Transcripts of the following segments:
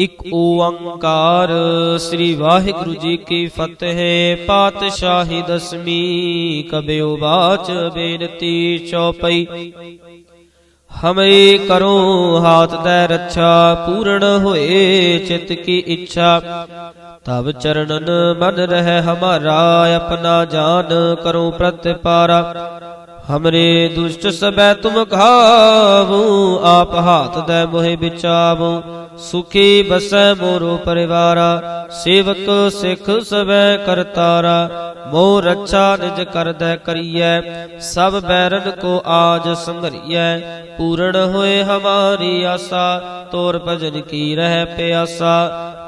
ਇਕ ਓੰਕਾਰ। ਸ੍ਰੀ ਵਾਹਿਗੁਰੂ ਜੀ ਕੀ ਫਤਿਹ। ਪਾਤਸ਼ਾਹੀ ਦਸਮੀ ਕਬਿਓ ਬਾਚ ਬੇਨਤੀ ਚੌਪਈ। ਹਮੇ ਕਰੋ ਹਾਥ ਤੈ ਰੱਛਾ, ਪੂਰਨ ਹੋਏ ਚਿਤ ਕੀ ਇੱਛਾ। ਤਬ ਚਰਨਨ ਮਨ ਰਹਿ ਹਮਾਰਾ, ਆਪਣਾ ਜਾਨ ਕਰੋ ਪ੍ਰਤਿਪਾਰਾ। ਹਮਰੇ ਦੁਸ਼ਟ ਸਬੈ ਤੁਮ ਖਾਵੂ ਆਪ ਹਾਥ ਦੇ ਮੋਹਿ ਵਿਚਾਵੂ ਸੁਖੀ ਬਸੈ ਮੋਰੋ ਪਰਿਵਾਰਾ ਸੇਵਕ ਸਿੱਖ ਸਬੈ ਕਰਤਾਰਾ ਮੋ ਰੱਛਾ ਨਿਜ ਕਰਦੈ ਕਰੀਐ ਸਭ ਬੈਰਨ ਕੋ ਆਜ ਸੰਘਰੀਐ ਪੂਰਨ ਹੋਏ ਹਮਾਰੀ ਆਸਾ ਤੋਰ ਭਜਨ ਕੀ ਰਹਿ ਪਿਆਸਾ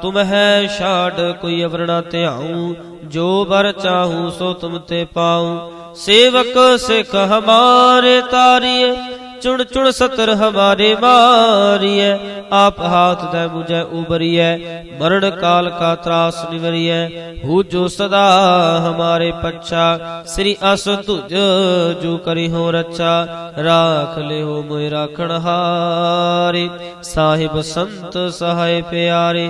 ਤੁਮ ਹੈ ਛਾੜ ਕੋਈ ਅਵਰਣਾ ਧਿਆਉ ਜੋ ਬਰ ਚਾਹੂ ਸੋ ਤੁਮ ਤੇ ਪਾਉ ਸੇਵਕ ਸਿੱਖ ਹਮਾਰੇ ਤਾਰੀਏ, ਚੁਣ ਚੁਣ ਸਤਰ ਹਮਾਰੇ ਮਾਰੀਐ ਆਪ ਹਾਥ ਦੇ ਮੁਝੈ ਉਬਰੀਐ ਮਰਨ ਕਾਲ ਕਾ ਤਰਾਸ ਨਿਵਰੀਐ, ਹੂ ਜੋ ਸਦਾ ਹਮਾਰੇ ਪੱਛਾ, ਸ੍ਰੀ ਅਸ ਤੁਜ ਜੋ ਕਰੀ ਹੋ ਰੱਛਾ, ਰਾਖ ਲਿਓ ਮੋਇ ਰਾਖਣ ਹਾਰੇ, ਸਾਹਿਬ ਸੰਤ ਸਹਾਇ ਪਿਆਰੇ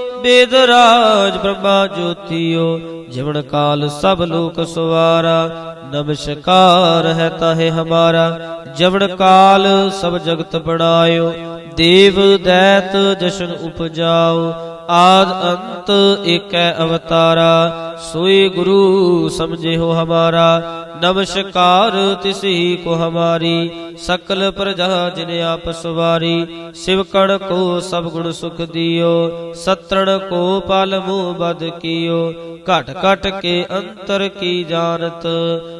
ਬੇਦ ਰਾਜ ਬ੍ਰਹਮਾ ਜੋਤੀਓ ਜਵਨ ਕਾਲ ਸਭ ਲੋਕ ਸਵਾਰਾ ਨਮਸਕਾਰ ਹੈ ਤਾਹੇ ਹਮਾਰਾ। ਜਵਨ ਕਾਲ ਸਭ ਜਗਤ ਬਣਾਇਓ ਦੇਵ ਦੈਤ ਜਸ਼ਨ ਉਪਜਾਓ, ਆਦ ਅੰਤ ਏਕੈ ਅਵਤਾਰਾ ਸੋਈ ਗੁਰੂ ਸਮਝੇ ਹੋ ਹਮਾਰਾ। ਨਮਸਕਾਰ ਤਿਸਹੀ ਕੋ ਹਮਾਰੀ, ਸਕਲ ਪ੍ਰਜਾ ਜਿਨ ਆਪ ਸਵਾਰੀ। ਸ਼ਿਵਕਣ ਕੋ ਸਭ ਗੁਣ ਸੁਖ ਦਿਓ, ਸਤਰਣ ਕੋ ਪਲ ਮੂਹ ਬਦ ਕੀਓ। ਘਟ ਘਟ ਕੇ ਅੰਤਰ ਕੀ ਜਾਣਤ,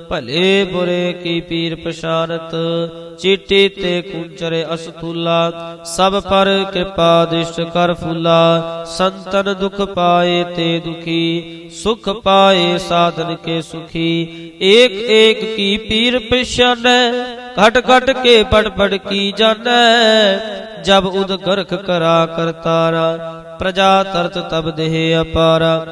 ਭਲੇ ਬੁਰੇ ਕੀ ਪੀਰ ਪਛਾਨਤ ਚੀਟੀ ਤੇ ਕੁੰਚਰੇ ਅਸਥੂਲਾ, ਸਭ ਪਰ ਕਿਰਪਾ ਦਿਸ਼ਟ ਕਰ ਫੂਲਾ। ਸੰਤਨ ਦੁਖ ਪਾਏ ਤੇ ਦੁਖੀ, ਸੁਖ ਪਾਏ ਸਾਧਨ ਕੇ ਸੁਖੀ। ਏਕ ਏਕ ਕੀ ਪੀਰ ਪਛਾਨੈ, ਘਟ ਘਟ ਕੇ ਪੜ ਪੜ ਕੀ ਜਾਣੈ। ਜਬ ਉਦ ਗਰਖ ਕਰਾ ਕਰਤਾਰਾ, ਪ੍ਰਜਾ ਤਰਤ ਤਬ ਦੇਹ ਅਪਾਰਾ।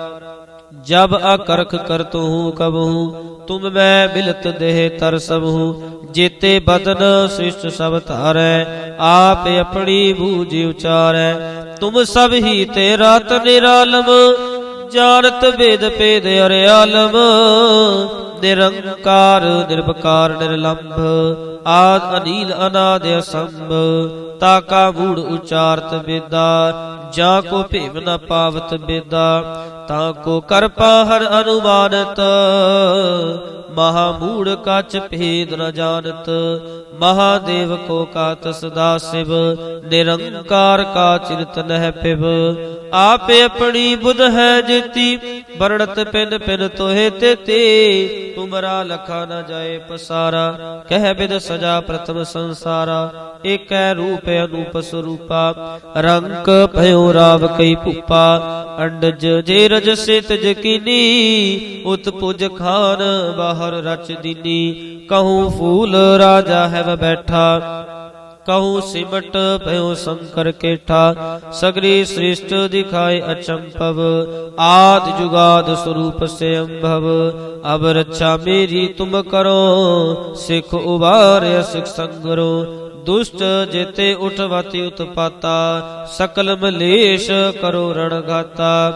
ਜਬ ਅਕਰਖ ਕਰਤੂ ਹੂੰ ਕਬਹੂ, ਤੁਮ ਮੈਂ ਮਿਲਤ ਦੇਹ ਤਰ ਸਭੂ। ਜੇਤੇ ਬਦਨ ਸ੍ਰਿਸ਼ਟ ਸਭ ਧਾਰੈ, ਆਪ ਆਪਣੀ ਬੂਝ ਉਚਾਰੈ। ਤੁਮ ਸਭ ਹੀ ਤੇ ਰਾਤ ਨਿਰਾਲਮ, ਜਾਣਤ ਵੇਦ ਭੇਦ ਅਰਿਆਲਮ। ਨਿਰੰਕਾਰ ਨਿਰਭਕਾਰ ਨਿਰਲੰਭ, ਆਦ ਅਨੀਲ ਅਨਾਦ ਅਸੰਭ। ਤਾਕਾ ਮੂੜ ਉਚਾਰਤ ਬੇਦਾ ਜਾ ਕੋ ਭੇਵ ਨ ਪਾਵਤ ਬੇਦਾ ਤਾਂ ਕੋ ਕਰਪਾ ਹਰ ਅਨੁਮਾਨਤ ਮਹਾ ਮੂੜ ਕਚ ਭੇਦ ਨ ਜਾਣਤ। ਮਹਾਦੇਵ ਕੋ ਕਾਤ ਸਦਾ ਸਿਵ, ਨਿਰੰਕਾਰ ਕਾ ਚਿਰਤ ਨਹਿ ਪਿਵ। ਆਪੇ ਆਪਣੀ ਬੁਧ ਹੈ ਜਿਤੀ, ਵਰਣਤ ਪਿਨ ਪਿਨ ਤੋਹੇ ਤੇ ਤੇ। ਤੁਮਰਾ ਲਖਾ ਨ ਜਾਏ ਪਸਾਰਾ, ਕਹਿ ਬਿਦ ਸਜਾ ਪ੍ਰਥਮ ਸੰਸਾਰਾ। ਏਕੈ ਰੂਪ ਅਨੂਪ ਸਰੂਪਾ, ਰੰਕ ਭਇਓ ਰਾਵ ਕਈ ਭੂਪਾ। ਅੰਡਜ ਜੇ ਰਜ ਸੇ ਤਜ ਕੀਨੀ ਉਤ ਪੁਜ ਖਾਨ ਬਾਹਰ ਰਚ ਦੀਨੀ। ਕਹੂੰ ਫੂਲ ਰਾਜਾ ਹੈ ਵ ਬੈਠਾ। ਕਹੂੰ ਸਿਮਟ ਭਇਓ ਸ਼ੰਕਰ ਕੇਠਾ। ਸਗਰੀ ਸ੍ਰਿਸ਼ਟ ਦਿਖਾਏ ਅਚੰਪਵ ਆਦ ਜੁਗਾਦ ਸਰੂਪ ਸੇ ਅੰਭਵ ਅਬ ਰੱਛਾ ਮੇਰੀ ਤੁਮ ਕਰੋ। ਸਿਖ ਉਬਾਰਿ ਸਿਖ ਸੰਗਰੋ। ਦੁਸ਼ਟ ਜੇਤੇ ਉਠਵਤੀ ਉਤਪਾਤਾ। ਸਕਲ ਮਲੇਸ਼ ਕਰੋ ਰਣਗਾਤਾ।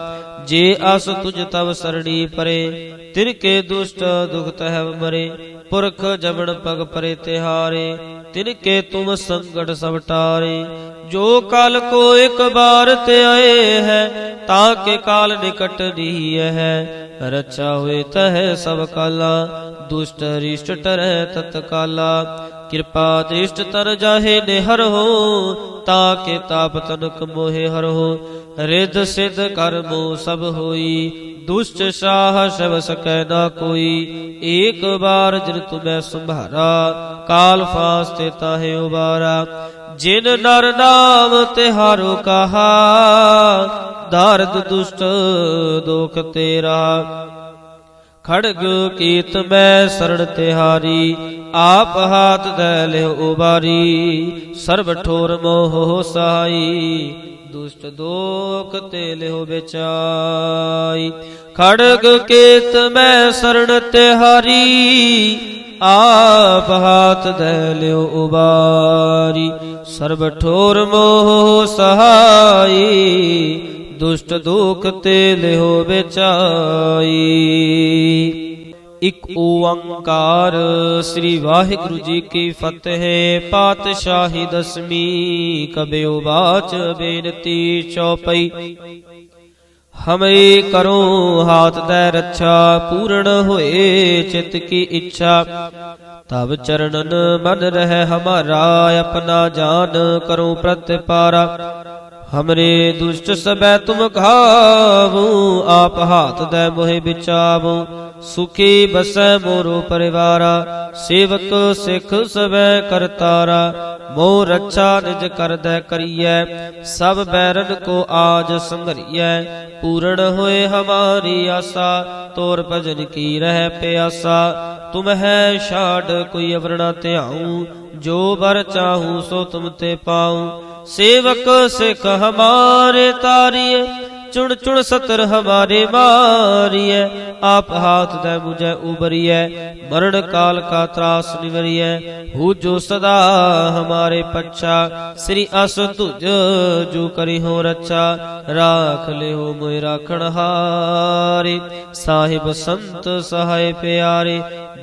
ਜੇ ਅਸ ਤੁਜ ਤਵ ਸਰਣੀ ਪਰੇ, ਤਿਰ ਕੇ ਦੁਸ਼ਟ ਦੁਖਤ ਹੈ ਮਰੇ, ਪੁਰਖ ਜਬਣ ਪਗ ਪਰੇ ਤਿਹਾਰੇ, ਤਿਨ ਕੇ ਤੁਮ ਸੰਗਟ ਸਭ ਟਾਰੇ। ਜੋ ਕਾਲ ਕੋ ਇੱਕ ਬਾਰ ਤੇ ਆਏ ਹੈ, ਤਾਂ ਕੇ ਕਾਲ ਨਿਕਟ ਨਹੀਂ ਹੈ। ਰਚਾ ਹੋਏ ਤਹ ਸਭ ਕਾਲਾ, ਦੁਸ਼ਟ ਰਿਸ਼ਟ ਟਰੈ ਤਤ ਕਾਲਾ। ਕਿਰਪਾ ਦ੍ਰਿਸ਼ਟ ਤਰ ਜਾਹੇ ਨਿਹਰ ਹੋ, ਤਾਂ ਕੇ ਤਾਪ ਤਨਕ ਮੋਹਿ ਹਰ ਹੋ। ਰਿੱਧ ਸਿੱਧ ਕਰਮੋ ਸਭ ਹੋਈ, ਦੁਸ਼ਟ ਸਾਹ ਸਭ ਸਕੈ ਨਾ ਕੋਈ। ਏਕ ਬਾਰ ਜਿਨ ਤੁਮੈ ਸੰਭਾਰਾ, ਕਾਲ ਫਾਸ ਤੇ ਤਾਹੇ ਉਬਾਰਾ। ਜਿਨ ਨਰ ਨਾਮ ਤਿਹਾਰੋ ਕਹਾ, ਦਰਦ ਦੁਸ਼ਟ ਦੁਖ ਤੇਰਾ। ਖੜਗ ਕੀਤ ਮੈਂ ਸਰਣ ਤਿਹਾਰੀ, ਆਪ ਹਾਥ ਦੇ ਲਿਓ ਉਬਾਰੀ, ਸਰਬ ਠੋਰ ਮੋਹ ਸਹਾਈ, ਦੁਸ਼ਟ ਦੋਖ ਤੇ ਲਿਓ ਵਿਚਾਈ। ਖੜਗ ਕੀਤ ਮੈਂ ਸਰਣ ਤਿਹਾਰੀ, ਆਪ ਹਾਥ ਦੇ ਲਿਓ ਉਬਾਰੀ, ਸਰਬ ਠੋਰ ਮੋਹ ਸਹਾਈ ਦੁਸ਼ਟ ਦੁਖ ਤੇ ਲਿਓ ਵਿਚਾਈ ਇਕ ਓੰਕਾਰ ਸ੍ਰੀ ਵਾਹਿਗੁਰੂ ਜੀ ਕੀ ਫਤਿਹ, ਪਾਤਸ਼ਾਹੀ ਦਸਮੀ ਕਬਿਓ ਬਾਚ ਬੇਨਤੀ ਚੌਪਈ। ਹਮੇ ਕਰੋ ਹਾਥ ਦੇ ਰੱਛਾ, ਪੂਰਨ ਹੋਏ ਚਿਤ ਕੀ ਇੱਛਾ। ਤਬ ਚਰਨਨ ਮਨ ਰਹਿ ਹਮਾਰਾ, ਆਪਣਾ ਜਾਨ ਕਰੋ ਪ੍ਰਤਿਪਾਰਾ। ਹਮਰੇ ਦੁਸ਼ਟ ਸਬੈ ਤੁਮ ਖਾਵੂ ਆਪ ਹਾਥ ਦੇ ਮੋਹਿ ਵਿਚਾਵੂ ਸੁਖੀ ਬਸੈ ਮੋਰੋ ਪਰਿਵਾਰਾ ਸੇਵਕ ਸਿੱਖ ਸਬੈ ਕਰਤਾਰਾ ਮੋ ਰੱਛਾ ਨਿਜ ਕਰਦੈ ਕਰੀਐ ਸਭ ਬੈਰਨ ਕੋ ਆਜ ਸੰਘਰੀਐ ਪੂਰਨ ਹੋਏ ਹਮਾਰੀ ਆਸਾ ਤੋਰ ਭਜਨ ਕੀ ਰਹਿ ਪਿਆਸਾ ਤੁਮ ਹੈ ਛਾੜ ਕੋਈ ਅਵਰਣਾ ਧਿਆਉ ਜੋ ਬਰ ਚਾਹੂ ਸੋ ਤੁਮ ਤੇ ਪਾਉ ਸੇਵਕ ਸਿੱਖ ਹਮਾਰੇ ਤਾਰੀਏ, ਚੁਣ ਚੁਣ ਸਤਰ ਹਮਾਰੇ ਮਾਰੀਐ ਆਪ ਹਾਥ ਦੇ ਮੁਝੈ ਉਬਰੀਐ ਮਰਨ ਕਾਲ ਕਾ ਤਰਾਸ ਨਿਵਰੀਐ, ਹੂ ਜੋ ਸਦਾ ਹਮਾਰੇ ਪੱਛਾ, ਸ੍ਰੀ ਅਸ ਤੁਜ ਜੋ ਕਰੀ ਹੋ ਰੱਛਾ, ਰਾਖ ਲਿਓ ਮੋਇ ਰਾਖਣ ਹਾਰੇ, ਸਾਹਿਬ ਸੰਤ ਸਹਾਇ ਪਿਆਰੇ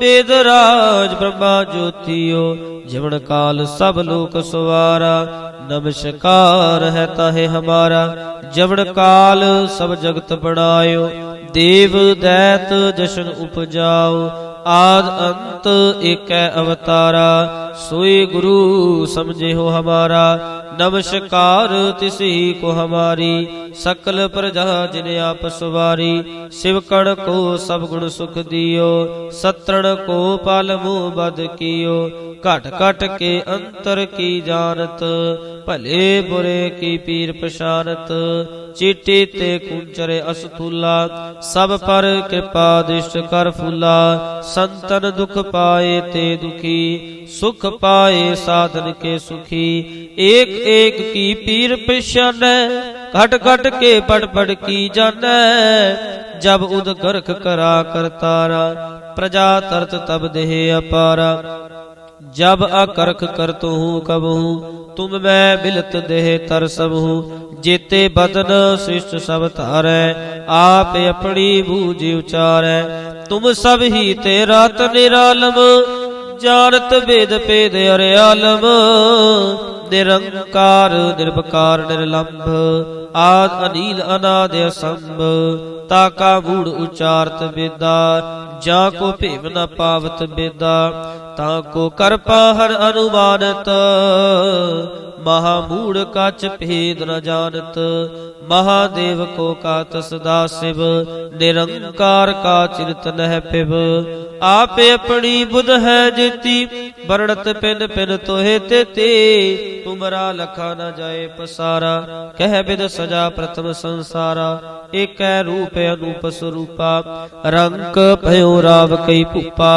ਬੇਦ ਰਾਜ ਬ੍ਰਹਮਾ ਜੋਤੀਓ ਜਵਨ ਕਾਲ ਸਭ ਲੋਕ ਸਵਾਰਾ ਨਮਸਕਾਰ ਹੈ ਤਾਹੇ ਹਮਾਰਾ ਜਵਨ ਕਾਲ ਸਭ ਜਗਤ ਬਣਾਇਓ ਦੇਵ ਦੈਤ ਜਸ਼ਨ ਉਪਜਾਓ, ਆਦ ਅੰਤ ਏਕੈ ਅਵਤਾਰਾ ਸੋਈ ਗੁਰੂ ਸਮਝੇ ਹੋ ਹਮਾਰਾ ਨਮਸਕਾਰ ਤਿਸਹੀ ਕੋ ਹਮਾਰੀ, ਸਕਲ ਪ੍ਰਜਾ ਜਿਨ ਆਪ ਸੁਵਾਰੀ। ਸ਼ਿਵਕਣ ਕੋ ਸਭ ਗੁਣ ਸੁਖ ਦਿਓ, ਸਤਰਣ ਕੋ ਪਲ ਮੂਹ ਬਦ ਕੀਓ। ਘਟ ਘਟ ਕੇ ਅੰਤਰ ਕੀ ਜਾਣਤ ਭਲੇ ਬੁਰੇ ਕੀ ਪੀਰ ਪਛਾਨਤ ਚੀਟੀ ਤੇ ਕੁੰਚਰੇ ਅਸਥੂਲਾ ਸਭ ਪਰ ਕਿਰਪਾ ਦਿਸ਼ਟ ਕਰ ਫੂਲਾ ਸੰਤਨ ਦੁਖ ਪਾਏ ਤੇ ਦੁਖੀ ਸੁਖ ਪਾਏ ਸਾਧਨ ਕੇ ਸੁਖੀ ਏਕ ਏਕ ਕੀ ਪੀਰ ਪਛਾਨੈ ਘਟ ਘਟ ਕੇ ਪੜ ਪੜ ਕੀ ਜਾਣੈ ਜਬ ਉਦ ਗਰਖ ਕਰਾ ਕਰਤਾਰਾ ਪ੍ਰਜਾ ਤਰਤ ਤਬ ਦੇਹ ਅਪਾਰਾ जब अकरख करतु हूँ ਤੁਮ ਮੈਂ ਬਿਲਤ ਦੇਹ ਤਰ ਸਭੂ, ਜੇਤੇ ਬਦਨ ਸ੍ਰਿਸ਼ਟ ਸਭ ਧਾਰੈ, ਆਪ ਆਪਣੀ ਬੂਝ ਉਚਾਰੈ। ਤੁਮ ਸਭ ਹੀ ਤੇ ਰਾਤ ਨਿਰਾਲਮ, ਜਾਣਤ ਵੇਦ ਭੇਦ ਅਰਿਆਲਮ। ਨਿਰੰਕਾਰ ਨਿਰਭਕਾਰ ਨਿਰਲੰਭ, ਆਦ ਅਨੀਲ ਅਨਾਦ ਅਸੰਭ। ਤਾ ਕਾ ਮੂੜ ਉਚਾਰਤ ਬੇਦਾ ਜਾ ਕੋ ਭੇਵ ਨ ਪਾਵਤ ਬੇਦਾ ਤਾਂ ਕੋ ਕਰਪਾ ਹਰ ਅਨੁਮਾਨਤ ਮਹਾ ਮੂੜ ਕਚ ਭੇਦ ਨ ਜਾਣਤ। ਮਹਾਦੇਵ ਕੋ ਕਾਤ ਸਦਾ ਸਿਵ ਨਿਰੰਕਾਰ ਕਾ ਚਿਰਤ ਨਹਿ ਪਿਵ। ਆਪੇ ਆਪਣੀ ਬੁਧ ਹੈ ਜਿਤੀ, ਵਰਣਤ ਪਿਨ ਪਿਨ ਤੋਹੇ ਤੇ ਤੇ ਤੁਮਰਾ ਲਖਾ ਨਾ ਜਾਏ ਪਸਾਰਾ, ਕਹਿ ਬਿਦ ਸਜਾ ਪ੍ਰਥਮ ਸੰਸਾਰਾ। ਏਕੈ ਰੂਪ ਅਨੂਪ ਸਰੂਪਾ, ਰੰਕ ਭਇਓ ਰਾਵ ਕਈ ਭੂਪਾ।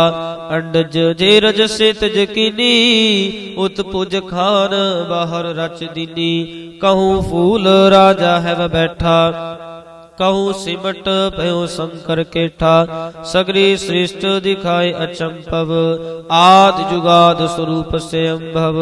ਅੰਡਜ ਜੇ ਰਜ ਸੇ ਤਜ ਕੀਨੀ, ਉਤ ਪੁਜ ਖਾਨ ਬਾਹਰ ਰਚ ਦੀਨੀ। ਕਹੂੰ ਫੂਲ ਰਾਜਾ ਹੈ ਵ ਬੈਠਾ। ਕਹੂ ਸਿਮਟ ਭਇਓ ਸ਼ੰਕਰ ਕੇਠਾ। ਸਗਰੀ ਸ੍ਰਿਸ਼ਟ ਦਿਖਾਏ ਅਚੰਪਵ ਆਦ ਜੁਗਾਦ ਸਰੂਪ ਸੇ ਅੰਭਵ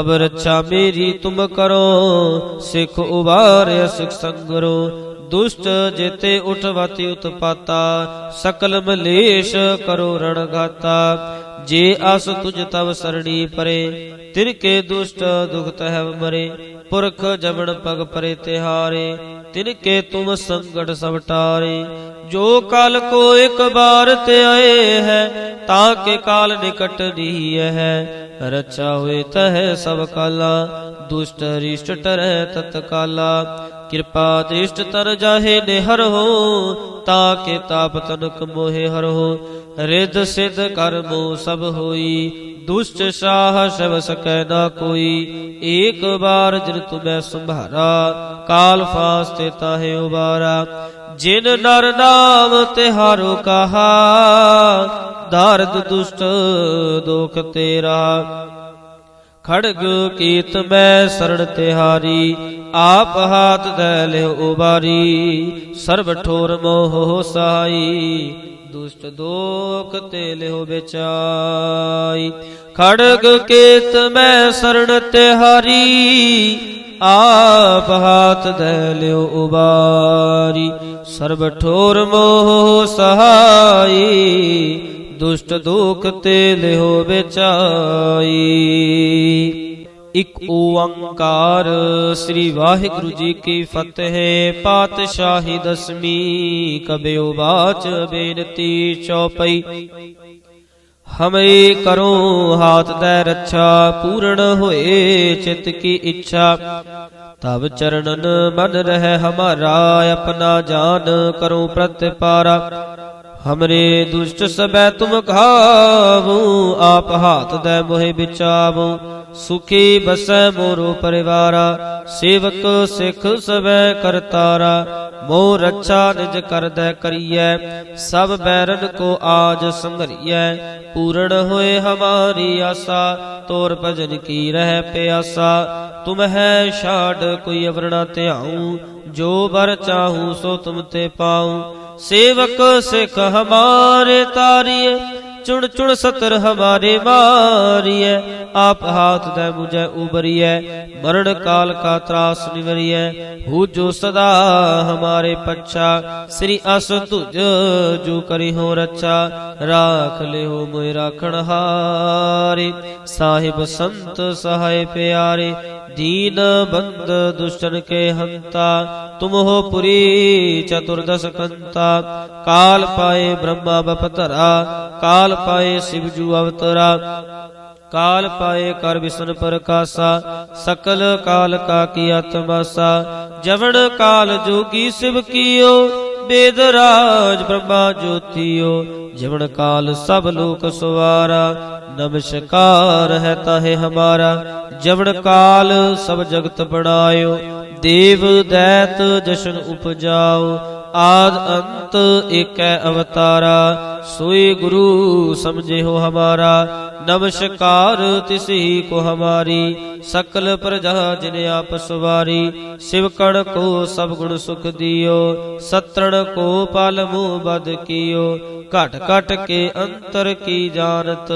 ਅਬ ਰੱਛਾ ਮੇਰੀ ਤੁਮ ਕਰੋ। ਸਿਖ ਉਬਾਰਿਆ ਸਿਖ ਸੰਗਰੋ। ਦੁਸ਼ਟ ਜੇਤੇ ਉਠਵਤੀ ਉਤਪਾਤਾ। ਸਕਲ ਮਲੇਸ਼ ਕਰੋ ਰਣ ਘਾਤਾ ਜੇ ਅਸ ਤੁਜ ਤਵ ਸਰਣੀ ਪਰੇ, ਤਿਰ ਕੇ ਦੁਸ਼ਟ ਦੁਖ ਤਹਿ ਮਰੇ। ਪੁਰਖ ਜਮਣ ਪਗ ਪਰੇ ਤਿਹਾਰੇ, ਤਿਨ ਕੇ ਤੁਮ ਸੰਗਟ ਸਭ ਟਾਰੇ। ਜੋ ਕਲ ਕੋ ਇੱਕ ਬਾਰ ਤੇ ਆਏ ਹੈ, ਤਾਂ ਕੇ ਕਾਲ ਨਿਕਟ ਨੀ ਹੈ। ਰਚਾ ਹੋਏ ਤਹਿ ਸਭ ਕਾਲਾ, ਦੁਸ਼ਟ ਰਿਸ਼ਟ ਟਰੈ ਤਤ ਕਾਲਾ। ਕਿਰਪਾ ਦ੍ਰਿਸ਼ਟ ਤਰ ਜਾਹੇ ਨਿਹਰ ਹੋ, ਤਾਂ ਕੇ ਤਾਪ ਤਨਕ ਮੋਹਿ ਹਰ ਹੋ। ਰਿੱਧ ਸਿੱਧ ਕਰਮੋ ਸਭ ਹੋਈ ਦੁਸ਼ਟ ਸਾਹ ਸਭ ਸਕੈ ਨਾ ਕੋਈ। ਏਕ ਬਾਰ ਜਿਨ ਤੁਮੈ ਸੰਭਾਰਾ, ਕਾਲ ਫਾਸਤੇ ਤਾਹੇ ਉਬਾਰਾ। ਜਿਨ ਨਰ ਨਾਮ ਤਿਹਾਰੋ ਕਹਾ, ਦਰਦ ਦੁਸ਼ਟ ਦੁਖ ਤੇਰਾ। ਖੜਗ ਕੀਤ ਮੈਂ ਸਰਣ ਤਿਹਾਰੀ, ਆਪ ਹਾਥ ਦੇ ਲਿਓ ਉਬਾਰੀ। ਸਰਬ ਠੋਰ ਮੋਹ ਸਹਾਈ ਦੁਸ਼ਟ ਦੋਖ ਤੇ ਲਿਓ ਵਿਚਾਈ ਖੜਗ ਕੀਤ ਮੈਂ ਸਰਣ ਤਿਹਾਰੀ ਆਪ ਹਾਥ ਦੇ ਲਿਓ ਉਬਾਰੀ। ਸਰਬ ਠੋਰ ਮੋਹ ਸਹਾਈ, ਦੁਸ਼ਟ ਦੁਖ ਤੇ ਲਿਓ ਵਿਚਾਈ ਇਕ ਓੰਕਾਰ। ਸ੍ਰੀ ਵਾਹਿਗੁਰੂ ਜੀ ਕੀ ਫਤਿਹ। ਪਾਤਸ਼ਾਹੀ ਦਸਮੀ ਕਬਿਓ ਬਾਚ ਬੇਨਤੀ ਚੌਪਈ। ਹਮੇ ਕਰੋ ਹਾਥ ਦੇ ਰੱਛਾ, ਪੂਰਨ ਹੋਏ ਚਿਤ ਕੀ ਇੱਛਾ। ਤਬ ਚਰਨਨ ਮਨ ਰਹਿ ਹਮਾਰਾ, ਆਪਣਾ ਜਾਨ ਕਰੋ ਪ੍ਰਤਿਪਾਰਾ। ਹਮਰੇ ਦੁਸ਼ਟ ਸਬੈ ਤੁਮ ਖਾਵੂ, ਆਪ ਹਾਥ ਦੇ ਮੋਹਿ ਵਿਚਾਵੂ। ਸੁਖੀ ਬਸੈ ਮੋਰੋ ਪਰਿਵਾਰਾ, ਸੇਵਕ ਸਿੱਖ ਸਬੈ ਕਰਤਾਰਾ, ਮੋਹ ਰੱਛਾ ਨਿਜ ਕਰਦੈ ਕਰੀਐ, ਸਭ ਬੈਰਨ ਕੋ ਆਜ ਸੰਘਰੀਐ ਪੂਰਨ ਹੋਏ ਹਮਾਰੀ ਆਸਾ, ਤੋਰ ਭਜਨ ਕੀ ਰਹਿ ਪਿਆਸਾ, ਤੁਮ ਹੈ ਛਾੜ ਕੋਈ ਅਵਰਣਾ ਧਿਆਉ, ਜੋ ਵਰ ਚਾਹੂ ਸੋ ਤੁਮ ਤੇ ਪਾਉ, ਸੇਵਕ ਸਿੱਖ ਹਮਾਰੇ ਤਾਰੀਏ ਚੁਣ ਚੁਣ ਸਤਰ ਹਮਾਰੇ ਮਾਰੀਐ ਆਪ ਹਾਥ ਦੇ ਮੁਝੈ ਉਬਰੀਐ ਮਰਨ ਕਾਲ ਕਾ ਤਰਾਸ ਨਿਵਰੀਐ, ਹੂ ਜੋ ਸਦਾ ਹਮਾਰੇ ਪੱਛਾ, ਸ੍ਰੀ ਅਸ ਤੁਜ ਜੋ ਕਰੀ ਹੋ ਰੱਛਾ, ਰਾਖ ਲਿਓ ਮੋਇ ਰਾਖਣ ਹਾਰੇ, ਸਾਹਿਬ ਸੰਤ ਸਹਾਇ ਪਿਆਰੇ ਦੀਨ ਬੰਦ ਦੁਸ਼ਟਨ ਕੇ ਹੰਤਾ, ਤੁਮ ਹੋ ਪੁਰੀ ਚਤੁਰਦਸ ਕੰਤਾ। ਕਾਲ ਪਾਏ ਬ੍ਰਹਮਾ ਬਪਤਰਾ ਕਾਲ ਪਾਏ ਸਿਵ ਜੂ ਅਵਤਰਾ। ਕਾਲ ਪਾਏ ਕਰ ਵਿਸ਼ਨ ਪ੍ਰਕਾਸ਼ਾ ਸਕਲ ਕਾਲ ਕਾ ਕੀ ਆਤਮਾਸਾ। ਜਵਨ ਕਾਲ ਜੋਗੀ ਸਿਵ ਕੀਓ, ਬੇਦ ਰਾਜ ਬ੍ਰਹਮਾ ਜੋਤੀਓ। ਜਵਨ ਕਾਲ ਸਭ ਲੋਕ ਸਵਾਰਾ ਨਮਸਕਾਰ ਹੈ ਤਾਹੇ ਹਮਾਰਾ। ਜਵਣ ਕਾਲ ਸਭ ਜਗਤ ਬਣਾਇਓ ਦੇਵ ਦੈਤ ਜਸ਼ਨ ਉਪਜਾਓ। ਆਦ ਅੰਤ ਏਕੈ ਅਵਤਾਰਾ। ਸੋਈ ਗੁਰੂ ਸਮਝੇ ਹੋ ਹਮਾਰਾ। ਨਮਸਕਾਰ ਤਿਸਹੀ ਕੋ ਹਮਾਰੀ। ਸਕਲ ਪ੍ਰਜਾ ਜਿਨ ਆਪ ਸਵਾਰੀ। ਸ਼ਿਵਕਣ ਕੋ ਸਭ ਗੁਣ ਸੁਖ ਦਿਓ। ਸਤਰਣ ਕੋ ਪਲ ਮੂਹ ਬਦ ਕੀਓ। ਘਟ ਘਟ ਕੇ ਅੰਤਰ ਕੀ ਜਾਣਤ।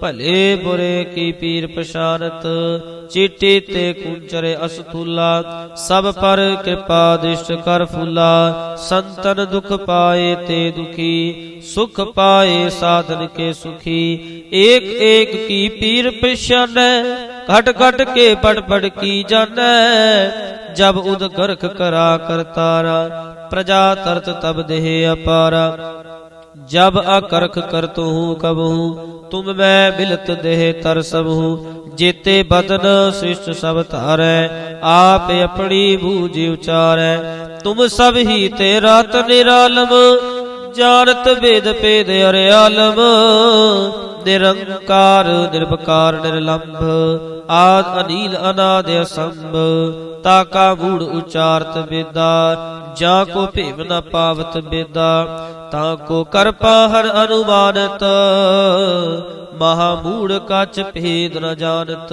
ਭਲੇ ਬੁਰੇ ਕੀ ਪੀਰ ਪਛਾਨਤ ਚੀਟੀ ਤੇ ਕੁੰਚਰੇ ਅਸਥੂਲਾ, ਸਭ ਪਰ ਕਿਰਪਾ ਦਿਸ਼ਟ ਕਰ ਫੂਲਾ, ਸੰਤਨ ਦੁਖ ਪਾਏ ਤੇ ਦੁਖੀ, ਸੁਖ ਪਾਏ ਸਾਧਨ ਕੇ ਸੁਖੀ। ਏਕ ਏਕ ਕੀ ਪੀਰ ਪਛਾਨੈ, ਘਟ ਘਟ ਕੇ ਪੜ ਪੜ ਕੀ ਜਾਣੈ, ਜਬ ਉਦ ਗਰਖ ਕਰਾ ਕਰਤਾਰਾ, ਪ੍ਰਜਾ ਤਰਤ ਤਬ ਦੇਹ ਅਪਾਰਾ। ਜਬ ਅਕਰਖ ਕਰਤੂ ਹੂੰ ਕਬਹੂ, ਤੁਮ ਮੈਂ ਮਿਲਤ ਦੇਹ ਤਰ ਸਭੂ ਜੇਤੇ ਬਦਨ ਸ੍ਰਿਸ਼ਟ ਸਭ ਧਾਰੈ, ਆਪ ਆਪਣੀ ਬੂਝ ਉਚਾਰੈ, ਤੁਮ ਸਭ ਹੀ ਤੇ ਰਾਤ ਨਿਰਾਲਮ, ਜਾਣਤ ਵੇਦ ਭੇਦ ਅਰਿਆਲਮ, ਨਿਰੰਕਾਰ ਨਿਰਭਕਾਰ ਨਿਰਲੰਭ, ਆਦ ਅਨੀਲ ਅਨਾਦ ਅਸੰਭ ਤਾਕਾ ਮੂੜ ਉਚਾਰਤ ਬੇਦਾ ਜਾਂ ਕੋ ਭੇਵ ਨ ਪਾਵਤ ਬੇਦਾ, ਤਾਂ ਕੋ ਕਰ ਪਾਹਰ ਅਨੁਮਾਨਤ ਮਹਾ ਮੂੜ ਕਚ ਭੇਦ ਨ ਜਾਣਤ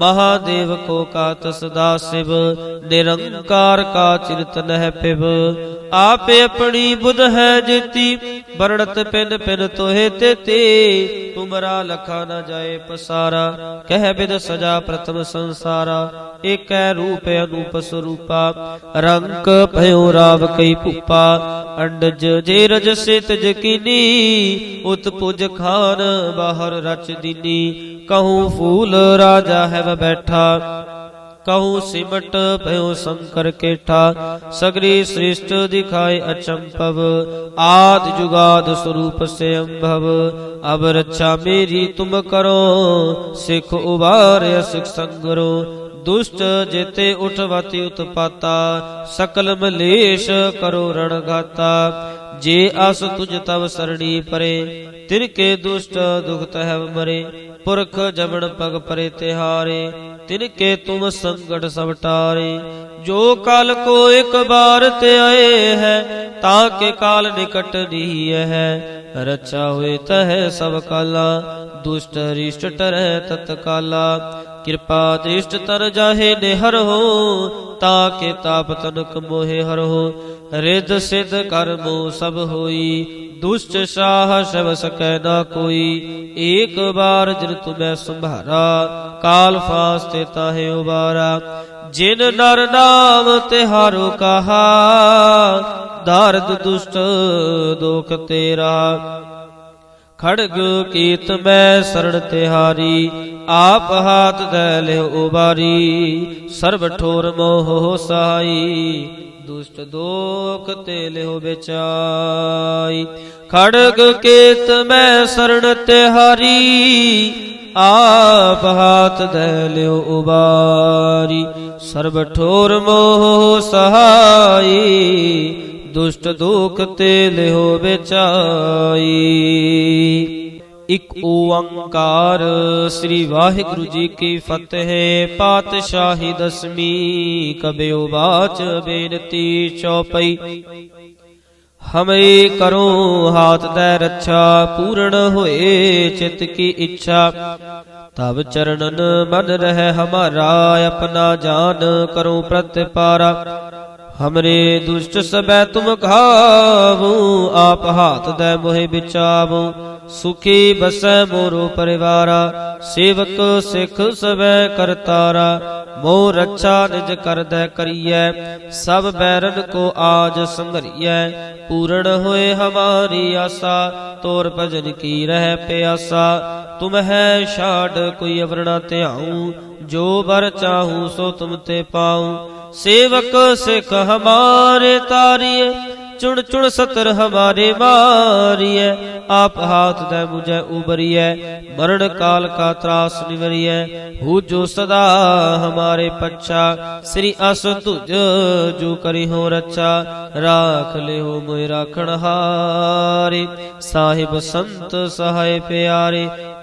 ਮਹਾਦੇਵ ਕੋ ਕਾਤ ਸਦਾ ਸਿਵ ਨਿਰੰਕਾਰ ਕਾ ਚਿਰਤ ਨਹਿ ਪਿਵ। ਆਪੇ ਆਪਣੀ ਬੁਧ ਹੈ ਜੇਤੀ, ਵਰਣਤ ਪਿਨ ਪਿਨ ਤੋਹੇ ਤੇ ਤੇ। ਤੁਮਰਾ ਲਖਾ ਨ ਜਾਏ ਪਸਾਰਾ, ਕਹਿ ਬਿਦ ਸਜਾ ਪ੍ਰਥਮ ਸੰਸਾਰਾ। ਏਕੈ ਰੂਪ ਅਨੂਪ ਸਰੂਪਾ ਰੰਕ ਭਇਓ ਰਾਵ ਕਈ ਭੂਪਾ। ਅੰਡਜ ਜੇ ਰਜ ਸਿਤ ਜਕੀਨੀ ਉਤ ਪੁਜ ਖਾਨ ਬਾਹਰ ਰਚ ਦੀਨੀ। ਕਹੂੰ ਫੂਲ ਰਾਜਾ ਹੈ ਬੈਠਾ, ਕਹੂੰ ਸਿਮਟ ਭਇਓ ਸ਼ੰਕਰ ਕੇਠਾ। ਸਗਰੀ ਸ੍ਰਿਸ਼ਟ ਦਿਖਾਏ ਅਚੰਪਵ ਆਦ ਜੁਗਾਦ ਸਰੂਪ ਸੇ ਅੰਭਵ ਅਬ ਰੱਛਾ ਮੇਰੀ ਤੁਮ ਕਰੋ, ਸਿਖ ਉਬਾਰਿ ਸਿਖ ਸੰਗਰੋ। ਦੁਸ਼ਟ ਜੇਤੇ ਉਠਵਤੀ ਉਤਪਾਤਾ, ਸਕਲ ਮਲੇਸ਼ ਕਰੋ ਰਣ ਗਾਤਾ ਜੇ ਅਸ ਤੁਜ ਤਵ ਸਰਣੀ ਪਰੇ, ਤਿਨ ਕੇ ਦੁਸ਼ਟ ਦੁਖਤ ਹੈ ਮਰੇ। ਪੁਰਖ ਜਮਨ ਪਗ ਪਰੇ ਤਿਹਾਰੇ, ਤਿਨ ਕੇ ਤੁਮ ਸੰਗਟ ਸਭ ਟਾਰੇ। ਜੋ ਕਾਲ ਕੋ ਇੱਕ ਬਾਰ ਤੇ ਆਏ ਹੈ, ਤਾਂ ਕੇ ਕਾਲ ਨਿਕਟ ਨਹੀਂ ਹੈ। ਰਚਾ ਹੋਏ ਤਹਿ ਸਭ ਕਾਲਾ, ਦੁਸ਼ਟ ਰਿਸ਼ਟ ਟਰੈ ਤਤਕਾਲਾ। ਕਿਰਪਾ ਦ੍ਰਿਸ਼ਟ ਤਰ ਜਾਹੇ ਨਿਹਰ ਹੋ, ਤਾਂ ਕੇ ਤਾਪ ਤਨਕ ਮੋਹਿ ਹਰ ਹੋ। ਰਿੱਧ ਸਿਧ ਕਰਮੋ ਸਭ ਹੋਈ, ਦੁਸ਼ਟ ਸਾਹ ਸਭ ਸਕੈ ਨਾ ਕੋਈ। ਏਕ ਬਾਰ ਜਿਨ ਤੁਮੈ ਸੰਭਾਰਾ, ਕਾਲ ਫਾਸਤੇ ਤਾਹੇ ਉਬਾਰਾ। ਜਿਨ ਨਰ ਨਾਮ ਤਿਹਾਰੋ ਕਹਾ, ਦਰਦ ਦੁਸ਼ਟ ਦੋਖ ਤੇਰਾ। ਖੜਗ ਕੀਤ ਮੈਂ ਸਰਣ ਤਿਹਾਰੀ, ਆਪ ਹਾਥ ਦੇ ਲਿਓ ਉਬਾਰੀ। ਸਰਬ ਠੋਰ ਮੋਹ ਸਹਾਈ ਦੁਸ਼ਟ ਦੋਖ ਤੇ ਲਿਓ ਵਿਚਾਈ। ਖੜਗ ਕੀਤ ਮੈਂ ਸਰਣ ਤਿਹਾਰੀ, ਆਪ ਹਾਥ ਦੇ ਲਿਓ ਉਬਾਰੀ। ਸਰਬ ਠੋਰ ਮੋਹ ਸਹਾਈ ਦੁਸ਼ਟ ਦੁਖ ਤੇ ਲਿਓ ਵਿਚਾਈ ਇਕ ਓੰਕਾਰ ਸ੍ਰੀ ਵਾਹਿਗੁਰੂ ਜੀ ਕੀ ਫਤਿਹ, ਪਾਤਸ਼ਾਹੀ ਦਸਮੀ ਕਬਿਓ ਬਾਚ ਬੇਨਤੀ ਚੌਪਈ। ਹਮੇ ਕਰੋ ਹਾਥ ਤੈ ਰੱਛਾ, ਪੂਰਨ ਹੋਏ ਚਿਤ ਕੀ ਇੱਛਾ। ਤਬ ਚਰਨਨ ਮਨ ਰਹਿ ਹਮਾਰਾ, ਆਪਣਾ ਜਾਨ ਕਰੋ ਪ੍ਰਤਿਪਾਰਾ। ਹਮਰੇ ਦੁਸ਼ਟ ਸਬੈ ਤੁਮ ਖਾਵੂ ਆਪ ਹਾਥ ਦੇ ਮੋਹਿ ਵਿਚਾਵੂ ਸੁਖੀ ਬਸੈ ਮੋਰੋ ਪਰਿਵਾਰਾ ਸੇਵਕ ਸਿੱਖ ਸਬੈ ਕਰਤਾਰਾ ਮੋ ਰੱਛਾ ਨਿਜ ਕਰਦੈ ਕਰੀਐ ਸਭ ਬੈਰਨ ਕੋ ਆਜ ਸੰਘਰੀਐ ਪੂਰਨ ਹੋਏ ਹਮਾਰੀ ਆਸਾ ਤੋਰ ਭਜਨ ਕੀ ਰਹਿ ਪਿਆਸਾ ਤੁਮ ਹੈ ਛਾੜ ਕੋਈ ਅਵਰਣਾ ਧਿਆਉ, ਜੋ ਬਰ ਚਾਹੂ ਸੋ ਤੁਮ ਤੇ ਪਾਉ। ਸੇਵਕ ਸਿੱਖ ਹਮਾਰੇ ਤਾਰੀਏ, ਚੁਣ ਚੁਣ ਸਤਰ ਹਮਾਰੇ ਮਾਰੀਐ ਆਪ ਹਾਥ ਦੇ ਮੁਝੈ ਉਬਰੀਐ, ਮਰਨ ਕਾਲ ਕਾ ਤਰਾਸ ਨਿਵਰੀਐ। ਹੂ ਜੋ ਸਦਾ ਹਮਾਰੇ ਪੱਛਾ, ਸ੍ਰੀ ਅਸ ਤੁਜ ਜੋ ਕਰੀ ਹੋ ਰੱਛਾ। ਰਾਖ ਲਿਓ ਮੋਇ ਰਾਖਣ ਹਾਰੇ, ਸਾਹਿਬ ਸੰਤ ਸਹਾਇ ਪਿਆਰੇ।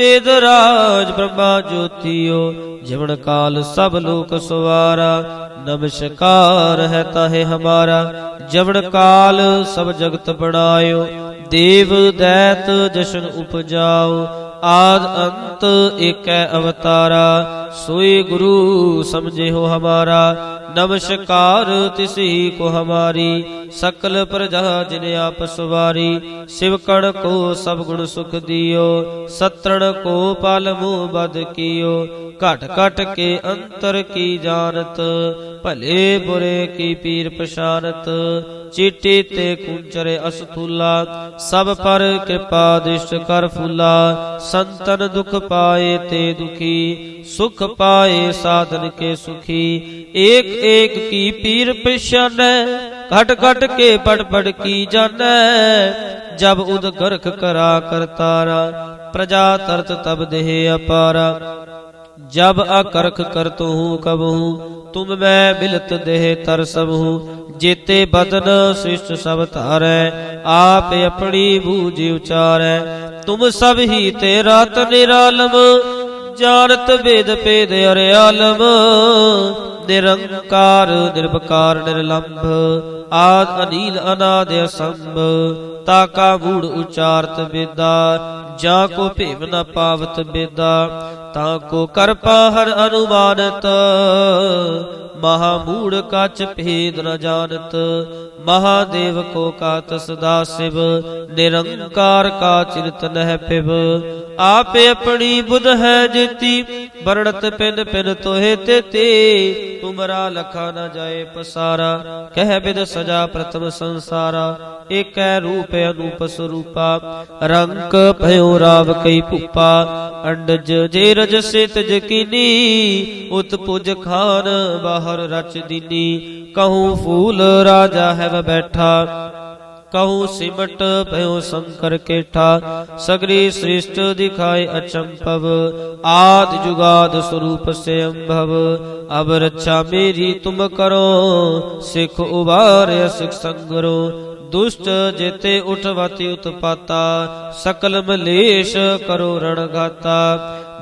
ਕੀਓ ਬੇਦ ਰਾਜ ਬ੍ਰਹਮਾ ਜੋਤੀਓ ਜਵਨ ਕਾਲ ਸਭ ਲੋਕ ਸਵਾਰਾ, ਨਮਸਕਾਰ ਹੈ ਤਾਹੇ ਹਮਾਰਾ। ਜਵਨ ਕਾਲ ਸਭ ਜਗਤ ਬਣਾਇਓ, ਦੇਵ ਦੈਤ ਜਸ਼ਨ ਉਪਜਾਓ, ਆਦ ਅੰਤ ਏਕੈ ਅਵਤਾਰਾ। ਸੋਈ ਗੁਰੂ ਸਮਝੇ ਹੋ ਹਮਾਰਾ, ਨਮਸਕਾਰ ਤਿਸੀ ਕੋ ਹਮਾਰੀ। ਸਕਲ ਪ੍ਰਜਾ ਜਿਨ ਆਪ ਸਵਾਰੀ ਸ਼ਿਵਕਣ ਕੋ ਸਭ ਗੁਣ ਸੁਖ ਦਿਓ, ਸਤਰਣ ਕੋ ਪਲ ਮੂਹ ਬਦ ਕੀਓ। ਘਟ ਘਟ ਕੇ ਅੰਤਰ ਕੀ ਜਾਣਤ, ਭਲੇ ਬੁਰੇ ਕੀ ਪੀਰ ਪਛਾਨਤ। ਚੀਟੀ ਤੇ ਕੁੰਚਰੇ ਅਸਥੂਲਾ, ਸਭ ਪਰ ਕਿਰਪਾ ਦਿਸ਼ਟ ਕਰ ਫੂਲਾ। ਸੰਤਨ ਦੁਖ ਪਾਏ ਤੇ ਦੁਖੀ, ਸੁਖ ਪਾਏ ਸਾਧਨ ਕੇ ਸੁਖੀ। ਏਕ ਏਕ ਕੀ ਪੀਰ ਪਛਾਨੈ ਘਟ ਘਟ ਕੇ ਪੜ ਪੜ ਕੀ ਜਾਣੈ? ਜਬ ਉਦ ਗਰਖ ਕਰਾ ਕਰਤਾਰਾ ਪ੍ਰਜਾ ਤਰਤ ਤਬ ਦੇਹ ਅਪਾਰਾ। ਜਬ ਅਕਰਖ ਕਰਤੁ ਹੂੰ ਕਬਹੂ, ਤੁਮ ਮੈਂ ਮਿਲਤ ਦੇਹ ਤਰ ਜੇਤੇ ਬਦਨ ਸ੍ਰਿਸ਼ਟ ਸਭ ਧਾਰੈ, ਆਪ ਆਪਣੀ ਬੂਝ ਉਚਾਰੈ। ਤੁਮ ਸਭ ਹੀ ਤੇ ਰਾਤ ਨਿਰਾਲਮ ਜਾਣਤ ਵੇਦ ਭੇਦ ਅਰਿਆਲਮ ਨਿਰੰਕਾਰ ਨਿਰਭਕਾਰ ਨਿਰਲੰਭ। ਆਦ ਅਨੀਲ ਅਨਾਦ ਅਸੰਭ ਤਾਕਾ ਮੂੜ ਉਚਾਰਤ ਬੇਦਾ, ਜਾਂ ਕੋ ਭੇਵ ਨ ਪਾਵਤ ਬੇਦਾ, ਤਾਂ ਕੋ ਕਰ ਪਾਹਰ ਅਨੁਮਾਨਤ, ਮਹਾ ਮੂੜ ਕਚ ਭੇਦ ਨ ਜਾਣਤ ਮਹਾਦੇਵ ਕੋ ਕਾਤ ਸਦਾ ਸਿਵ, ਨਿਰੰਕਾਰ ਕਾ ਚਿਰਤ ਨਹਿ ਪਿਵ ਆਪੇ ਆਪਣੀ ਬੁਧ ਹੈ ਜਿਤੀ, ਵਰਣਤ ਪਿੰਨ ਪਿੰਨ ਤੋਹੇ ਤੇ ਤੇ ਤੁਮਰਾ ਲਖਾ ਨ ਜਾਏ ਪਸਾਰਾ, ਕਹਿ ਬਿਦ ਸਜਾ ਪ੍ਰਥਮ ਸੰਸਾਰਾ, ਏਕੈ ਰੂਪ ਅਨੂਪ ਸਰੂਪਾ, ਰੰਕ ਭਇਓ ਰਾਵ ਕਈ ਭੂਪਾ, ਅੰਡਜ ਜੇ ਰਜ ਸੇ ਤਜ ਕੀਨੀ, ਉਤ ਪੁਜ ਖਾਨ ਬਾਹਰ ਰਚ ਦੀਨੀ, ਕਹੂੰ ਫੂਲ ਰਾਜਾ ਹੈ ਵ ਬੈਠਾ ਕਹੂ ਸਿਮਟ ਭਇਓ ਸ਼ੰਕਰ ਕੇਠਾ ਸਗਰੀ ਸ੍ਰਿਸ਼ਟ ਦਿਖਾਏ ਅਚੰਪਵ ਆਦ ਜੁਗਾਦ ਸਰੂਪ ਸੇ ਅੰਭਵ ਅਬ ਰੱਛਾ ਮੇਰੀ ਤੁਮ ਕਰੋ ਸਿਖ ਉਬਾਰਿਆ ਸਿਖ ਸੰਗਰੋ ਦੁਸ਼ਟ ਜੇਤੇ ਉਠਵਤੀ ਉਤਪਾਤਾ ਸਕਲ ਮਲੇਸ਼ ਕਰੋ ਰਣ ਗਾਤਾ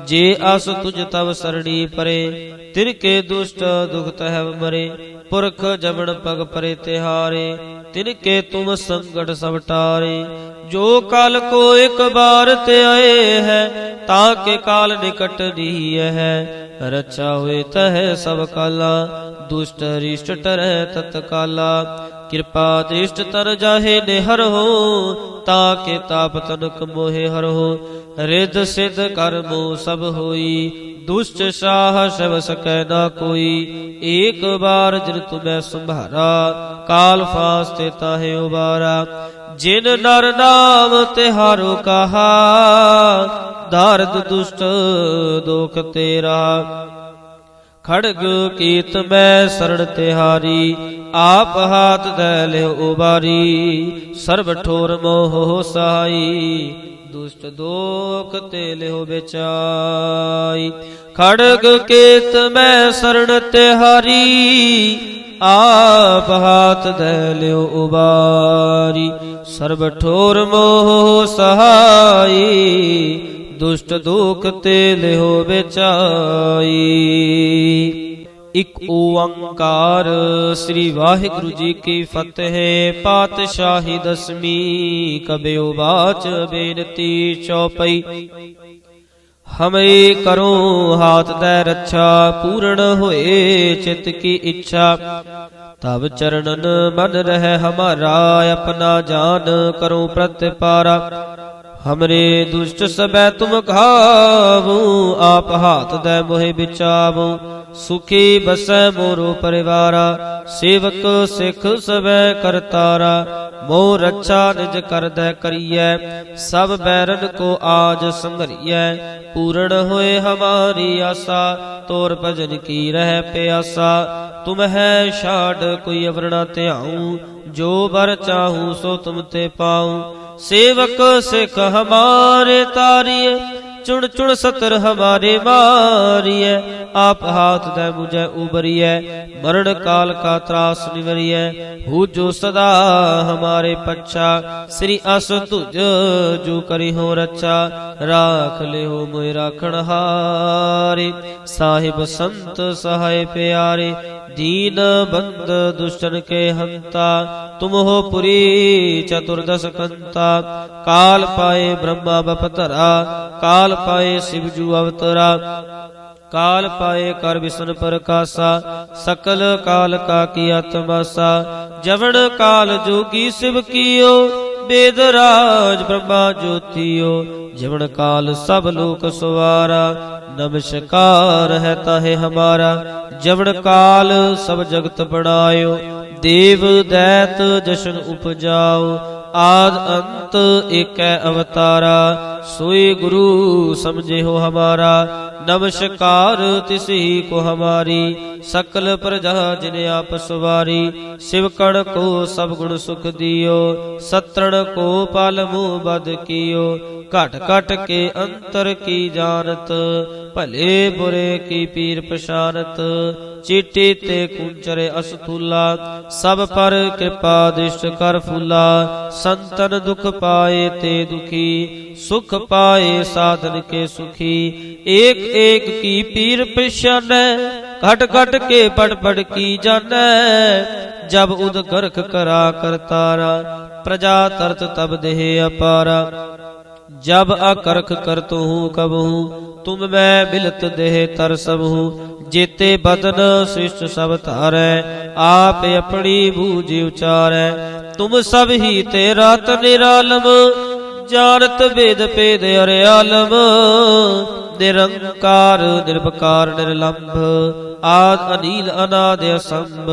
ਜੇ ਅਸ ਤੁਜ ਤਵ ਸਰਣੀ ਪਰੇ, ਤਿਰ ਕੇ ਦੁਸ਼ਟ ਦੁਖਤ ਹੈ ਮਰੇ ਪੁਰਖ ਜਮਨ ਪਗ ਪਰੇ ਤਿਹਾਰੇ, ਤਿਨ ਕੇ ਤੁਮ ਸੰਗਟ ਸਭ ਟਾਰੇ। ਜੋ ਕਲ ਕੋ ਇੱਕ ਬਾਰ ਤੇ ਆਏ ਹੈ, ਤਾਂ ਕੇ ਕਾਲ ਨਿਕਟ ਨਹੀਂ ਹੈ। ਰਚਾ ਹੋਏ ਤਹਿ ਸਭ ਕਾਲਾ, ਦੁਸ਼ਟ ਰਿਸ਼ਟ ਟਰੈ ਤਤ ਕਿਰਪਾ ਦ੍ਰਿਸ਼ਟ ਤਰ ਜਾਹੇ ਨਿਹਰ ਹੋ, ਤਾਂ ਕੇ ਤਾਪ ਤਨਕ ਮੋਹਿ ਹਰ ਹੋ। ਰਿਦ ਸਿਧ ਕਰਮੋ ਸਭ ਹੋਈ, ਦੁਸ਼ਟ ਸਾਹ ਸਭ ਸਕੈ ਨਾ ਕੋਈ। ਏਕ ਬਾਰ ਜਿਨ ਤੁਮੈ ਸੰਭਾਰਾ, ਕਾਲ ਫਾਸਤੇ ਤਾਹੇ ਉਬਾਰਾ। ਜਿਨ ਨਰ ਨਾਮ ਤਿਹਾਰੋ ਕਹਾ, ਦਰਦ ਦੁਸ਼ਟ ਦੋਖ ਤੇਰਾ। ਖੜਗ ਕੀਤ ਮੈਂ ਸਰਣ ਤਿਹਾਰੀ ਆਪ ਹਾਥ ਦੇ ਲਿਓ ਉਬਾਰੀ। ਸਰਬ ਠੋਰ ਮੋਹ ਸਹਾਈ। ਦੁਸ਼ਟ ਦੋਖ ਤੇ ਲਿਓ ਵਿਚਾਈ ਖੜਗ ਕੀਤ ਮੈਂ ਸਰਣ ਤਿਹਾਰੀ ਆਪ ਹਾਥ ਦੇ ਲਿਓ ਉਬਾਰੀ। ਸਰਬ ਠੋਰ ਮੋਹ ਸਹਾਈ, ਦੁਸ਼ਟ ਦੁਖ ਤੇ ਲਿਓ ਵਿਚਾਈ ਇਕ ਓੰਕਾਰ। ਸ੍ਰੀ ਵਾਹਿਗੁਰੂ ਜੀ ਕੀ ਫਤਿਹ। ਪਾਤਸ਼ਾਹੀ ਦਸਮੀ ਕਬਿਓ ਬਾਚ ਬੇਨਤੀ ਚੌਪਈ। ਹਮੇ ਕਰੋ ਹਾਥ ਦੇ ਰੱਛਾ, ਪੂਰਨ ਹੋਏ ਚਿਤ ਕੀ ਇੱਛਾ। ਤਬ ਚਰਨਨ ਮਨ ਰਹਿ ਹਮਾਰਾ, ਆਪਣਾ ਜਾਨ ਕਰੋ ਪ੍ਰਤਿਪਾਰਾ। ਹਮਰੇ ਦੁਸ਼ਟ ਸਬੈ ਤੁਮ ਖਾਵੂ ਆਪ ਹਾਥ ਦੇ ਮੋਹਿ ਵਿਚਾਵੂ। ਸੁਖੀ ਬਸੈ ਮੋਰੋ ਪਰਿਵਾਰਾ, ਸੇਵਕ ਸਿੱਖ ਸਬੈ ਕਰਤਾਰਾ ਮੋ ਰੱਛਾ ਨਿਜ ਕਰਦੈ ਕਰੀਐ, ਸਭ ਬੈਰਨ ਕੋ ਆਜ ਸੰਘਰੀਐ ਪੂਰਨ ਹੋਏ ਹਮਾਰੀ ਆਸਾ, ਤੋਰ ਭਜਨ ਕੀ ਰਹਿ ਪਿਆਸਾ, ਤੁਮ ਹੈ ਛਾੜ ਕੋਈ ਅਵਰਣਾ ਧਿਆਉ, ਜੋ ਬਰ ਚਾਹੂ ਸੋ ਤੁਮ ਤੇ ਪਾਉ, ਸੇਵਕ ਸਿੱਖ ਹਮਾਰੇ ਤਾਰੀਏ ਚੁਣ ਚੁਣ ਸਤਰ ਹਮਾਰੇ ਮਾਰੀਐ ਆਪ ਹਾਥ ਦੇ ਮੁਝੈ ਉਬਰੀਐ ਮਰਨ ਕਾਲ ਕਾ ਤਰਾਸ ਨਿਵਰੀਐ, ਹੂ ਜੋ ਸਦਾ ਹਮਾਰੇ ਪੱਛਾ, ਸ੍ਰੀ ਅਸ ਤੁਜ ਜੋ ਕਰੀ ਹੋ ਰੱਛਾ, ਰਾਖ ਲਿਓ ਮੋਇ ਰਾਖਣ ਹਾਰੇ, ਸਾਹਿਬ ਸੰਤ ਸਹਾਇ ਪਿਆਰੇ ਦੀਨ ਬੰਦ ਦੁਸ਼ਟਨ ਕੇ ਹੰਤਾ, ਤੁਮ ਹੋ ਪੁਰੀ ਚਤੁਰਦਸ ਕੰਤਾ। ਕਾਲ ਪਾਏ ਬ੍ਰਹਮਾ ਬਪਤਰਾ ਕਾਲ ਪਾਏ ਸਿਵ ਜੂ ਅਵਤਰਾ। ਕਾਲ ਪਾਏ ਕਰ ਵਿਸ਼ਨ ਪ੍ਰਕਾਸ਼ਾ ਸਕਲ ਕਾਲ ਕਾ ਕੀ ਆਤਮਾਸਾ ਜਵਨ ਕਾਲ ਜੋਗੀ ਸਿਵ ਕੀਓ, ਬੇਦ ਰਾਜ ਬ੍ਰਹਮਾ ਜੋਤੀਓ। ਜਵਨ ਕਾਲ ਸਭ ਲੋਕ ਸਵਾਰਾ ਨਮਸਕਾਰ ਹੈ ਤਾਹੇ ਹਮਾਰਾ ਜਵਨ ਕਾਲ ਸਭ ਜਗਤ ਬਣਾਇਓ ਦੇਵ ਦੈਤ ਜਸ਼ਨ ਉਪਜਾਓ ਆਦ ਅੰਤ ਏਕੈ ਅਵਤਾਰਾ, ਸੋਈ ਗੁਰੂ ਸਮਝੇ ਹੋ ਹਮਾਰਾ, ਨਮਸਕਾਰ ਤਿਸਹੀ ਕੋ ਹਮਾਰੀ, ਸਕਲ ਪ੍ਰਜਾ ਜਿਨ ਆਪ ਸਵਾਰੀ, ਸ਼ਿਵਕਣ ਕੋ ਸਭ ਗੁਣ ਸੁਖ ਦਿਓ, ਸਤਰਣ ਕੋ ਪਲ ਮੂਹ ਬਦ ਕੀਓ, ਘਟ ਘਟ ਕੇ ਅੰਤਰ ਕੀ ਜਾਣਤ, ਭਲੇ ਬੁਰੇ ਕੀ ਪੀਰ ਪਛਾਨਤ ਚੀਟੀ ਤੇ ਕੁੰਚਰੇ ਅਸਥੂਲਾ, ਸਭ ਪਰ ਕਿਰਪਾ ਦ੍ਰਿਸ਼ਟ ਕਰ ਫੂਲਾ। ਸੰਤਨ ਦੁਖ ਪਾਏ ਤੇ ਦੁਖੀ, ਸੁਖ ਪਾਏ ਸਾਧਨ ਕੇ ਸੁਖੀ। ਏਕ ਏਕ ਕੀ ਪੀਰ ਪਛਾਨੈ, ਘਟ ਘਟ ਕੇ ਪੜ ਪੜ ਕੀ ਜਾਣੈ। ਜਬ ਉਦ ਗਰਖ ਕਰਾ ਕਰਤਾਰਾ, ਪ੍ਰਜਾ ਤਰਤ ਤਬ ਦੇਹ ਅਪਾਰਾ। जब अकरख करतु हूँ कब हूँ तुम मैं मिलत देह तर सब हूँ जेते बदन श्रेष्ठ सब तारै आप अपनी बूझ उचारै तुम सब ही तेरा निरालम जानत वेद पेद अरयालम निरंकार निर्भकार निर्लंभ आद अनील अनाद असंभ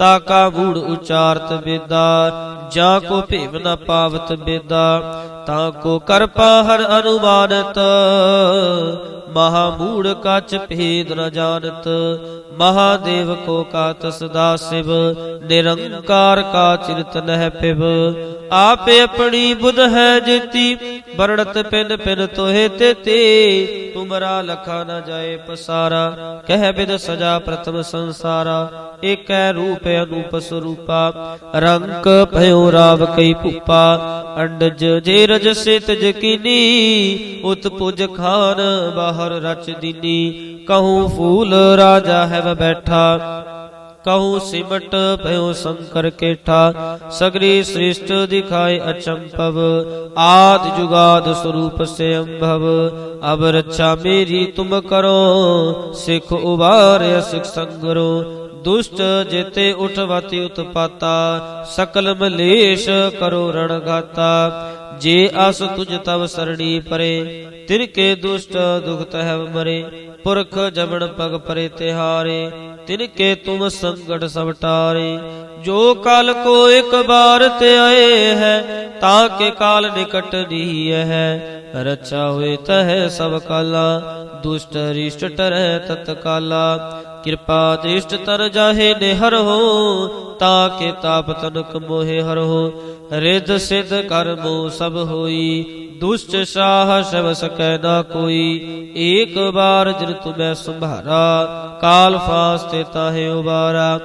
ताका मूड उचारत बेदा जा को भेव न पावत बेदा ਤਾਂ ਕੋ ਕਰਪਾ ਹਰ ਅਨੁਮਾਨਤ ਮਹਾ ਮੂੜ ਕਚ ਭੇਦ ਨ ਜਾਣਤ। ਮਹਾਦੇਵ ਕੋ ਕਾਤ ਸਦਾ ਸਿਵ ਨਿਰੰਕਾਰ ਕਾ ਚਿਰਤ ਨਹਿ ਪਿਵ ਆਪੇ ਆਪਣੀ ਬੁਧ ਹੈ ਜੀਤੀ, ਵਰਣਤ ਪਿੰਨ ਪਿੰਨ ਤੋਹੇ ਤੇ ਤੇ। ਤੁਮਰਾ ਲਖਾ ਨ ਜਾਏ ਪਸਾਰਾ, ਕਹਿ ਬਿਦ ਸਜਾ ਪ੍ਰਥਮ ਸੰਸਾਰਾ। ਏਕੈ ਰੂਪ ਅਨੂਪ ਸਰੂਪਾ, ਰੰਕ ਭਇਓ ਰਾਵ ਕਈ ਭੂਪਾ। ਅੰਡਜ ਜੇ ਰਜ ਸਿਤ ਜਕੀਨੀ, ਉਤ ਪੁਜ ਖਾਨ ਬਾਹਰ ਰਚ ਦੀਨੀ। ਕਹੂੰ ਫੂਲ ਰਾਜਾ ਹੈ ਵ ਬੈਠਾ। ਕਹੂ ਸਿਮਟ ਭਇਓ ਸ਼ੰਕਰ ਕੇਠਾ। ਸਗਰੀ ਸ੍ਰਿਸ਼ਟ ਦਿਖਾਏ ਅਚੰਪਵ ਆਦ ਜੁਗਾਦ ਸਰੂਪ ਸੇ ਅੰਭਵ ਅਬ ਰੱਛਾ ਮੇਰੀ ਤੁਮ ਕਰੋ, ਸਿਖ ਉਬਾਰਿਆ ਸਿਖ ਸੰਗਰੋ। ਦੁਸ਼ਟ ਜੇਤੇ ਉਠਵਤੀ ਉਤਪਾਤਾ, ਸਕਲ ਮਲੇਸ਼ ਕਰੋ ਰਣ ਗਾਤਾ ਜੇ ਅਸ ਤੁਝ ਤਵ ਸਰਣੀ ਪਰੇ, ਤਿਨ ਕੇ ਦੁਸ਼ਟ ਦੁਖ ਤਹਿ ਮਰੇ। ਪੁਰਖ ਜਬਨ ਪਗ ਪਰੇ ਤਿਹਾਰੇ, ਤਿਨ ਕੇ ਤੁਮ ਸੰਗਟ ਸਭ ਟਾਰੇ। ਜੋ ਕਾਲ ਕੋ ਇੱਕ ਬਾਰ ਤੇ ਆਏ ਹੈ, ਤਾਂ ਕੇ ਕਾਲ ਨਿਕਟ ਨਹੀਂ ਹੈ। ਰਚਾ ਹੋਏ ਤਹਿ ਸਭ ਕਾਲਾ, ਦੁਸ਼ਟ ਰਿਸ਼ਟ ਟਰੈ ਤਤਕਾਲਾ ਕਿਰਪਾ ਦ੍ਰਿਸ਼ਟ ਤਰ ਜਾਹੇ ਨਿਹਰ ਹੋ, ਤਾਂ ਕੇ ਤਾਪ ਤਨਕ ਮੋਹਿ ਹਰ ਹੋ। ਰਿਦ ਸਿਧ ਕਰਮੋ ਸਭ ਹੋਈ, ਦੁਸ਼ਟ ਸਾਹ ਸਭ ਸਕੈ ਨਾ ਕੋਈ। ਏਕ ਬਾਰ ਜਿਨ ਤੁਮੈ ਸੰਭਾਰਾ, ਕਾਲ ਫਾਸਤੇ ਤਾਹੇ ਉਬਾਰਾ।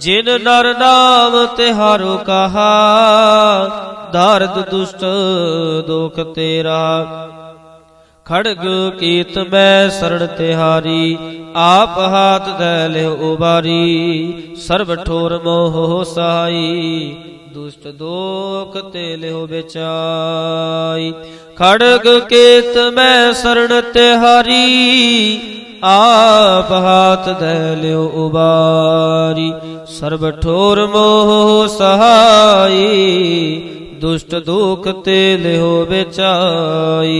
ਜਿਨ ਨਰ ਨਾਮ ਤਿਹਾਰੋ ਕਹਾ ਦਰਦ ਦੁਸ਼ਟ ਦੁਖ ਤੇਰਾ। ਖੜਗ ਕੀਤ ਮੈਂ ਸਰਣ ਤਿਹਾਰੀ, ਆਪ ਹਾਥ ਧੈ ਲਿਓ ਉਬਾਰੀ। ਸਰਬ ਠੋਰ ਮੋਹ ਸਹਾਈ, ਦੁਸ਼ਟ ਦੋਖ ਤੇ ਲਿਓ ਵਿਚਾਈ। ਖੜਗ ਕੀਤ ਮੈਂ ਸਰਣ ਤਿਹਾਰੀ, ਆਪ ਹਾਥ ਧੈ ਲਿਓ ਉਬਾਰੀ। ਸਰਬ ਠੋਰ ਮੋਹ ਸਹਾਈ ਦੁਸ਼ਟ ਦੁਖ ਤੇ ਲਿਓ ਵਿਚਾਈ